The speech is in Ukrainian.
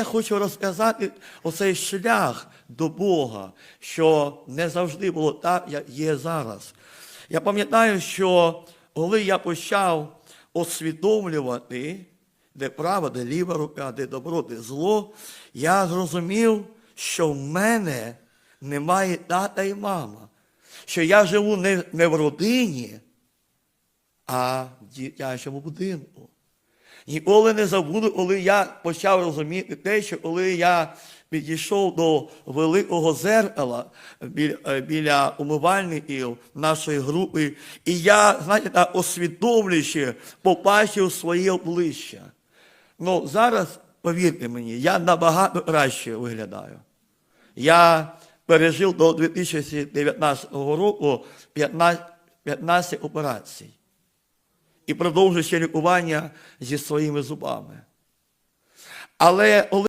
Я хочу розказати оцей шлях до Бога, що не завжди було так, як є зараз. Я пам'ятаю, що коли я почав усвідомлювати, де право, де ліва рука, де добро, де зло, я зрозумів, що в мене немає тата і мама, що я живу не в родині, а в дитячому будинку. Ніколи не забуду, коли я почав розуміти те, що коли я підійшов до великого зеркала біля, е, біля умивальників нашої групи, і я, знаєте, так усвідомлюючи, побачив своє обличчя. Ну, зараз, повірте мені, я набагато краще виглядаю. Я пережив до 2019 року 15, 15 операцій і продовжую ще лікування зі своїми зубами. Але